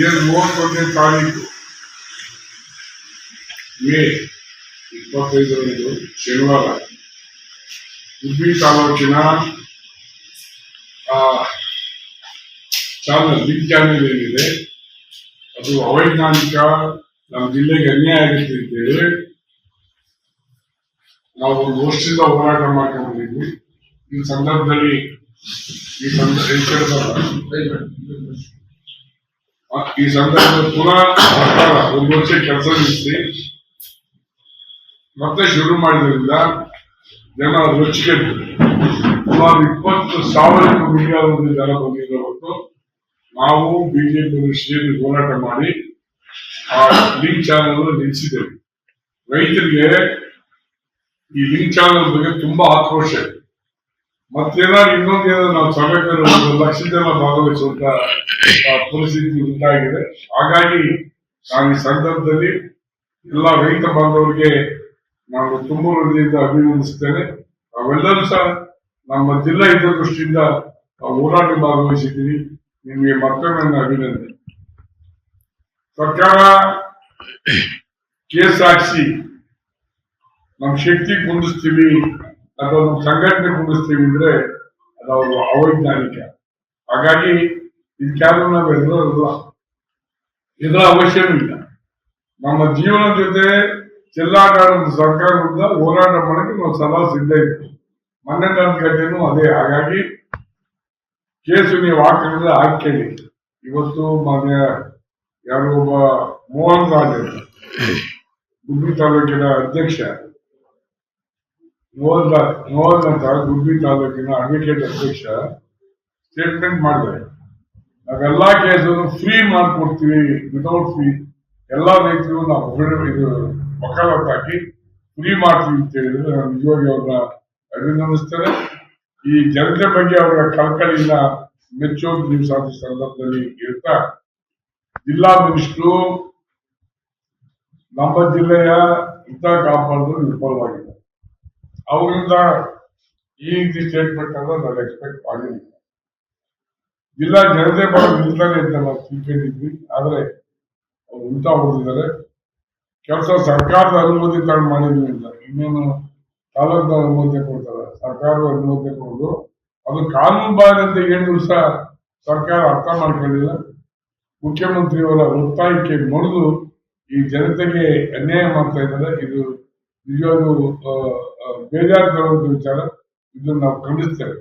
ಏನು ಮೂವತ್ತೊಂದನೇ ತಾರೀಕು? ಮೇ ಇಪ್ಪತ್ತೈದರಂದು ಶನಿವಾರ. ಗುಬ್ಬಿ ತಾಲೂಕಿನ ಆ, ಬಿಗ್ ಚಾನಲ್ ಏನಿದೆ ಅದು ಅವೈಜ್ಞಾನಿಕ ನಮ್ಮ ಜಿಲ್ಲೆಗೆ ಅನ್ಯಾಯ ಆಗುತ್ತೆ ನಾವು ಒಂದು ವರ್ಷದಿಂದ ಹೋರಾಟ ಮಾಡ್ಕೊಂಡಿದ್ದೀವಿ ಈ ಸಂದರ್ಭದಲ್ಲಿ ಈ ಸಂದರ್ಭ ಈ ಸಂದರ್ಭದಲ್ಲಿ ಪುನಃ ಸರ್ಕಾರ ಒಂದು ವರ್ಷ ಕೆಲಸ ನಿಲ್ಲಿಸಿ ಮತ್ತೆ ಶುರು ಮಾಡಿದ್ರಿಂದ ಜನ ರುಚಿಗೆ ಸುಮಾರು ಇಪ್ಪತ್ತು ಸಾವಿರಕ್ಕೂ ಮಿಲಿಯನ್ ಜನ ಬಂದಿರೋ ಹೊತ್ತು ನಾವು ಬಿಜೆಪಿ ಸೇರಿ ಹೋರಾಟ ಮಾಡಿ ಆ ಲಿಂಕ್ ಚಾನಲ್ ನಿಲ್ಲಿಸಿದ್ದೇವೆ ರೈತರಿಗೆ ಈ ಲಿಂಕ್ ಚಾನಲ್ ಬಗ್ಗೆ ತುಂಬಾ ಆಕ್ರೋಶ ಇದೆ ಮತ್ತೇನಾದ್ರು ಇನ್ನೊಂದೇನೋ ನಾವು ಸಭೆಗಳು ಒಂದು ಲಕ್ಷ ಜನ ಭಾಗವಹಿಸುವಂತ ಪರಿಸ್ಥಿತಿ ಉಂಟಾಗಿದೆ. ಹಾಗಾಗಿ ನಾನು ಈ ಸಂದರ್ಭದಲ್ಲಿ ಎಲ್ಲ ರೈತ ಬಾಂಧವರಿಗೆ ನಾನು ತುಂಬ ಹೃದಯದಿಂದ ಅಭಿನಂದಿಸ್ತೇನೆ ನಾವೆಲ್ಲರೂ ಸಹ ನಮ್ಮ ಜಿಲ್ಲಾ ಹಿತದೃಷ್ಟಿಯಿಂದ ಆ ಹೋರಾಟ ಭಾಗವಹಿಸಿದ್ದೀವಿ. ನಿಮಗೆ ಮತ್ತೊಮ್ಮೆ ಅಭಿನಂದನೆ. ಸರ್ಕಾರ ಕೇಸ್ ಹಾಕಿಸಿ ನಮ್ಮ ಶಕ್ತಿ ಕುಂದಿಸ್ತೀವಿ. ಅಥವಾ ಒಂದು ಸಂಘಟನೆ ಕೂಡಿಸ್ತೀವಿ ಅಂದ್ರೆ ಅದು ಅವೈಜ್ಞಾನಿಕ. ಹಾಗಾಗಿ ಇದಕ್ಕಾದ್ರೂ ನಾವು ಎದುರಲ್ಲ ಇದರ ಅವಶ್ಯವಿಲ್ಲ ನಮ್ಮ ಜೀವನ ಜೊತೆ ಜಿಲ್ಲಾಡಳಿತ ಸರ್ಕಾರ ಹೋರಾಟ ಮಾಡಕ್ಕೆ ನಾವು ಸದಾ ಸಿದ್ಧ ಇತ್ತು ಮೊನ್ನೆ ಅದೇ. ಹಾಗಾಗಿ ಕೇಸು ನೀವು ಹಾಕಿದ್ರೆ ಹಾಕೇಳಿ ಇವತ್ತು ಮಾನ್ಯ ಯಾರೋ ಒಬ್ಬ ಮೋಹನ್ ರಾಜ್ ಗುಬ್ಬಿ ತಾಲೂಕಿನ ಅಧ್ಯಕ್ಷ. ಮೋಹನ್ ಅಂತ ಗುಬ್ಬಿ ತಾಲೂಕಿನ ಅಡ್ವೊಕೇಟ್ ಅಧ್ಯಕ್ಷ ಸ್ಟೇಟ್ಮೆಂಟ್ ಮಾಡಿದೆ ನಾವೆಲ್ಲಾ ಕೇಸನ್ನು ಫ್ರೀ ಮಾಡ್ಕೊಡ್ತೀವಿ ವಿತೌಟ್ ಫೀ ಎಲ್ಲಾ ರೈತರು ನಾವು ಇದು ವಕಾಲತ್ ಹಾಕಿ ಫ್ರೀ ಮಾಡ್ತೀವಿ ಅಂತ ಹೇಳಿದ್ರೆ ನಾನು ನಿಜವಾಗಿ ಅವ್ರನ್ನ ಅಭಿನಂದಿಸ್ತೇನೆ. ಈ ಜನತೆ ಬಗ್ಗೆ ಅವರ ಕಳಕಳಿಯಿಂದ ಮೆಚ್ಚೋದು ನೀವು ಸಾಧ ಸಂದರ್ಭದಲ್ಲಿ ಹೇಳ್ತಾ, ಜಿಲ್ಲಾ ಮಿನಿಸ್ಟ್ರು ನಮ್ಮ ಜಿಲ್ಲೆಯ ಹಿತ ಕಾಪಾಡಲು ವಿಫಲವಾಗಿದೆ ಅವರಿಂದ ಈ ರೀತಿ ಸ್ಟೇಟ್ಮೆಂಟ್ ಅನ್ನ ನಾನು ಎಕ್ಸ್ಪೆಕ್ಟ್ ಮಾಡಿಲ್ಲ. ಜಿಲ್ಲಾ ಜನತೆ ಬಹಳ ನಿಲ್ತಾರೆ ಅಂತ ನಾವು ತಿಳ್ಕೊಂಡಿದ್ವಿ. ಆದ್ರೆ ಅವ್ರು ಉಲ್ಟಾ ಹೋಗಿದ್ದಾರೆ ಕೆಲಸ ಸರ್ಕಾರದ ಅನುಮತಿ ತಗೊಂಡು ಮಾಡಿದ್ವಿ ಅಂತ. ಇನ್ನೇನು ತಾಲೂಕ ಅನುಮತಿ ಕೊಡ್ತಾರೆ. ಸರ್ಕಾರದ ಅನುಮತಿ ಕೊಡೋದು ಅದು ಕಾನೂನು ಬಾಹಿರಂತ ಹೇಳಿದ್ರು ಸಹ ಸರ್ಕಾರ ಅರ್ಥ ಮಾಡ್ಕೊಂಡಿಲ್ಲ. ಮುಖ್ಯಮಂತ್ರಿಯವರ ಒತ್ತಾಯಕ್ಕೆ ಮಣಿದು ಈ ಜನತೆಗೆ ಅನ್ಯಾಯ ಮಾಡ್ತಾ ಇದ್ದಾರೆ. ಇದು ಆ, ಬೇಜಾರು ವಿಚಾರ ಇದನ್ನು ನಾವು ಖಂಡಿಸ್ತೇವೆ.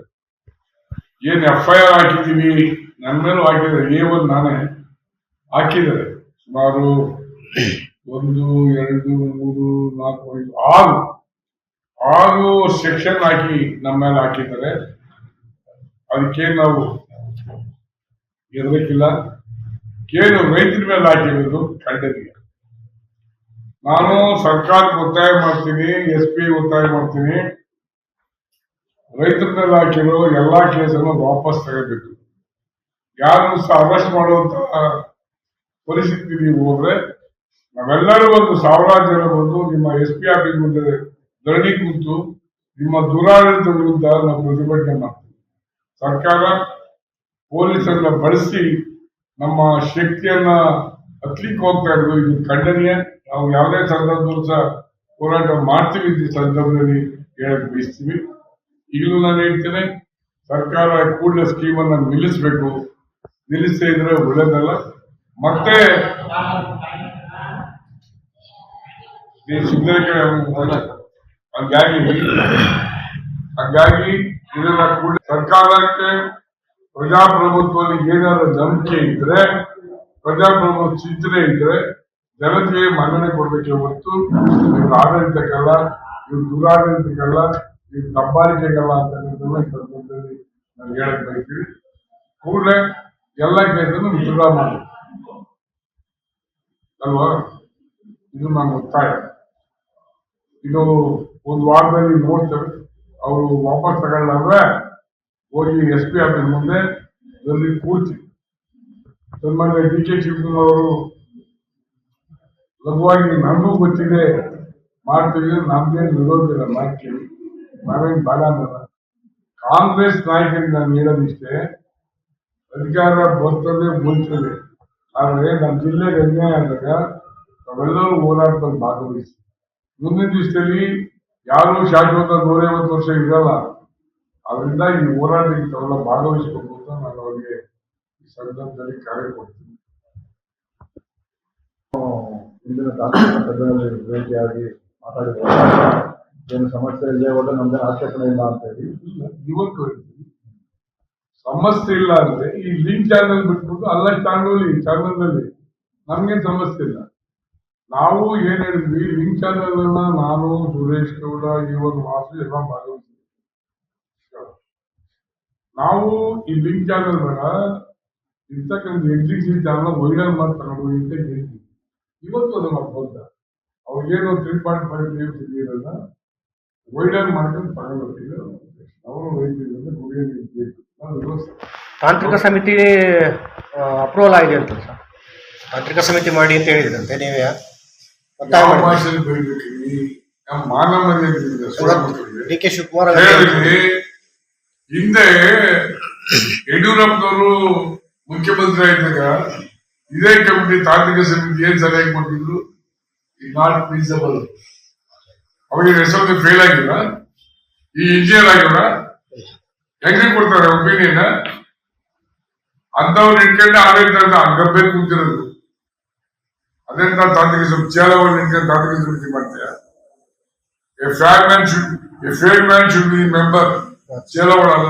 ಏನ್ ಎಫ್ ಐ ಆರ್ ಹಾಕಿದೀವಿ ನನ್ನ ಮೇಲೂ ಹಾಕಿದ್ದಾರೆ ಎ ಒನ್ ನಾನೇ ಹಾಕಿದ್ದಾರೆ. ಸುಮಾರು ಒಂದು ಎರಡು ಮೂರು ನಾಲ್ಕು ಐದು ಆರು ಆರು ಸೆಕ್ಷನ್ ಹಾಕಿ ನಮ್ಮ ಮೇಲೆ ಹಾಕಿದ್ದಾರೆ. ಅದಕ್ಕೆ ನಾವು ಇರಬೇಕಿಲ್ಲ ಕೇಳು ರೈತರ ಮೇಲೆ ಹಾಕಿರೋದು ಖಂಡನೀಯ ನಾನು ಸರ್ಕಾರಕ್ಕೆ ಒತ್ತಾಯ ಮಾಡ್ತೀನಿ, ಎಸ್ ಪಿ ಒತ್ತಾಯ ಮಾಡ್ತೀನಿ. ರೈತರ ಮೇಲೆ ಹಾಕಿರೋ ಎಲ್ಲಾ ಕೇಸನ್ನು ವಾಪಸ್ ತಗೋಬೇಕು. ಯಾರು ಸಹ ಅರೆಸ್ಟ್ ಮಾಡುವಂತ ಪರಿಸ್ಥಿತಿ ನೀವು ಹೋದ್ರೆ, ನಾವೆಲ್ಲರೂ ಒಂದು ಸಾವಿರಾರು ಜನ ಬಂದು ನಿಮ್ಮ ಎಸ್ ಪಿ ಆಫೀಸ್ ಮುಂದೆ ಧರಣಿ ಕೂತು ನಿಮ್ಮ ದುರಾಡಳಿತ ವಿರುದ್ಧ ನಾವು ಪ್ರತಿಭಟನೆ ಮಾಡ್ತೀವಿ. ಸರ್ಕಾರ ಪೊಲೀಸರನ್ನ ಬಳಸಿ ನಮ್ಮ ಶಕ್ತಿಯನ್ನ ಹತ್ಲಿಕ್ಕೆ ಹೋಗ್ತಾ ಇರೋದು ಇದು ಖಂಡನೀಯ. ನಾವು ಯಾವುದೇ ಸಂದರ್ಭದಲ್ಲೂ ಸಹ ಹೋರಾಟ ಮಾಡ್ತೀವಿ. ಈ ಸಂದರ್ಭದಲ್ಲಿ ಹೇಳಕ್ ಬಯಸ್ತೀವಿ. ಈಗಲೂ ನಾನು ಹೇಳ್ತೇನೆ, ಸರ್ಕಾರ ಕೂಡಲೇ ಸ್ಕೀಮನ್ನು ನಿಲ್ಲಿಸಬೇಕು. ನಿಲ್ಲಿಸದೇ ಇದ್ರೆ ಒಳ್ಳೇದಲ್ಲ. ಮತ್ತೆ ಹಂಗಾಗಿ ಹಂಗಾಗಿ ಇದನ್ನ ಕೂಡ ಸರ್ಕಾರಕ್ಕೆ ಪ್ರಜಾಪ್ರಭುತ್ವದಲ್ಲಿ ಏನಾದ್ರು ನಂಬಿಕೆ ಇದ್ರೆ ಪ್ರಜಾಪ್ರಭುತ್ವ ಚಿಂತನೆ ಇದ್ರೆ ಜನತೆಗೆ ಮನ್ನಣೆ ಕೊಡ್ಬೇಕೆ ಹೊರತು ಇವ್ರ ಆಡಳಿತಕ್ಕಲ್ಲ ಇವ್ರ ದುರಾಡಳಿತಕ್ಕಲ್ಲ ಇವ್ರ ದಬ್ಬಾಳಿಕೆಗಲ್ಲ ಅಂತಕ್ಕಂಥದ್ದನ್ನ ಈ ಸಂದರ್ಭದಲ್ಲಿ ನಾನು ಹೇಳಕ್ ಬಯಸ್ತೀವಿ ಕೂಡಲೇ ಎಲ್ಲ ಕೇಸನ್ನು ವಿತ್ಡ್ರಾ ಮಾಡಿ ಅಲ್ವಾ? ಇದು ನಾನು ಒತ್ತಾಯ. ಇದು ಒಂದು ವಾರದಲ್ಲಿ ನೋಡ್ತೇವೆ. ಅವರು ವಾಪಸ್ ತಗೊಳ್ಳಾದ್ರೆ ಹೋಗಿ ಎಸ್ ಪಿ ಆಫೀಸ್ ಮುಂದೆ ಅಲ್ಲಿ ಕೂರ್ತಿ ಸನ್ಮಾನ್ಯ ಡಿ ಕೆ ಶಿವಕುಮಾರ್ ಅವರು ಲಘುವಾಗಿ ನಮಗೂ ಗೊತ್ತಿದೆ ಮಾಡ್ತೀವಿ ನಮ್ದೇನು ವಿರೋಧ ಇಲ್ಲ ಮಾಡ್ತೀವಿ ನಾವೇನು ಬೇಡ ಅನ್ನಲ್ಲ. ಕಾಂಗ್ರೆಸ್ ನಾಯಕರಿಗೆ ನಾನು ಅಧಿಕಾರ ಬರ್ತದೆ ಬೀಳ್ತದೆ ಆದರೆ ನಮ್ಮ ಜಿಲ್ಲೆಗೆ ಅನ್ಯಾಯ ಆದಾಗ ನಾವೆಲ್ಲರೂ ಹೋರಾಟದಲ್ಲಿ ಭಾಗವಹಿಸಿ. ಮುಂದಿನ ದಿವಸದಲ್ಲಿ ಯಾರು ಶಾಶ್ವತ ನೂರೈವತ್ತು ವರ್ಷ ಇರಲ್ಲ ಅದರಿಂದ ಈ ಹೋರಾಟಕ್ಕೆ ತಾವೆಲ್ಲ ಭಾಗವಹಿಸಬೇಕು ಅಂತ ಸಂದರ್ಭದಲ್ಲಿ ಕರೆ ಕೊಡ್ತೀನಿ ಇಂದಿನ ತಾಂತ್ರಿಕ ಭೇಟಿಯಾಗಿ ಮಾತಾಡಿದ ಏನು ಸಮಸ್ಯೆ ಇದೆ ಒಳ್ಳೆ ನಮ್ದೆ ಆಕ್ಷೇಪಣೆ ಇಲ್ಲ ಅಂತ ಹೇಳಿ. ಇಲ್ಲ, ಇವತ್ತು ಸಮಸ್ಯೆ ಇಲ್ಲ ಅಂದ್ರೆ ಈ ಲಿಂಕ್ ಚಾನಲ್ ಬಿಟ್ಬಿಟ್ಟು ಅಲ್ಲ ಚಾನಲ್ ಚಾನಲ್ ಅಲ್ಲಿ ನಮ್ಗೆ ಸಮಸ್ಯೆ ಇಲ್ಲ. ನಾವು ಏನ್ ಹೇಳಿದ್ವಿ ಲಿಂಕ್ ಚಾನಲ್ ಅನ್ನ ನಾನು ಸುರೇಶ್ ಗೌಡ ಇವನ್ ವಾಸು ಎಲ್ಲ ಭಾಗವಹಿಸಿದ್ವಿ ನಾವು ಈ ಲಿಂಕ್ ಚಾನಲ್ ಬೇಡ ಇರ್ತಕ್ಕಂಥ ಎಕ್ಸಿಕ್ಯೂಟಿವ್ ಚಾನಲ್ ವೈರಲ್ ಮಾಡಿ ತಗೊಂಡು ಅಂತ ಹೇಳ್ತೀವಿ ಇವತ್ತು ಅದು ಮಾಡ್ಬೋದ ಅವ್ರಿಗೇನು ತ್ರೀ ಪಾಯಿಂಟ್ ಫೈವ್ ನ್ಯೂಸ್ ಇದೆಯಲ್ಲ ವೈರಲ್ ಮಾಡ್ಕೊಂಡು ತಗೊಂಡು ಹೋಗ್ತೀವಿ ಅವರು ರೈತರಿಂದ ಅಂದ್ರೆ ನೀರು ಬೇಕು ನಾವು ವ್ಯವಸ್ಥೆ ತಾಂತ್ರಿಕ ಸಮಿತಿ ಅಪ್ರೂವಲ್ ಆಗಿದೆ ಅಂತ ಸರ್. ತಾಂತ್ರಿಕ ಸಮಿತಿ ಮಾಡಿ ಅಂತ ಹೇಳಿದ್ರಂತೆ ನೀವೇ. ಒತ್ತಾಯ ಯಾವ ಮಾಡಿ. ಭಾಷೆಯಲ್ಲಿ ಬರೀಬೇಕ್ರಿ? ನಮ್ಮ ಮಾನ ಮರ್ಯಾದೆ ಸುಳ್ಳು ಮಕ್ಕಳಿಗೆ ಡಿ ಕೆ ಶಿವಕುಮಾರ್ ಹಿಂದೆ ಯಡಿಯೂರಪ್ಪನವರು ಮುಖ್ಯಮಂತ್ರಿ ಆಗಿದ್ದಾಗ ಇದೇ ಕಮಿಟಿ ತಾಂತ್ರಿಕ ಸಮಿತಿ ಏನ್ ಸಲಹೆ ಕೊಟ್ಟಿದ್ರು ನಾಟ್ ಫೀಸಬಲ್ ಅವಾಗ ಹೆಸರು ಫೇಲ್ ಆಗಿಲ್ಲ. ಈ ಇಂಜಿನಿಯರ್ ಆಗಿಲ್ಲ. ಹೆಂಗೆ ಕೊಡ್ತಾರೆ ಒಪಿನಿಯನ್ ಅಂತವ್ರು ಇಟ್ಕೊಂಡು ಆಡಳಿತ ಗಬ್ಬೆ ಕೂತಿರೋದು. ಅದೆಂತ ತಾಂತ್ರಿಕ ಸಮಿತಿ? ಚೇಳವನ್ನು ಇಟ್ಕೊಂಡು ತಾಂತ್ರಿಕ ಸಮಿತಿ ಮಾಡ್ತೀಯ? A fair man should a fair man should be member ಚೇಳವಳಲ್ಲ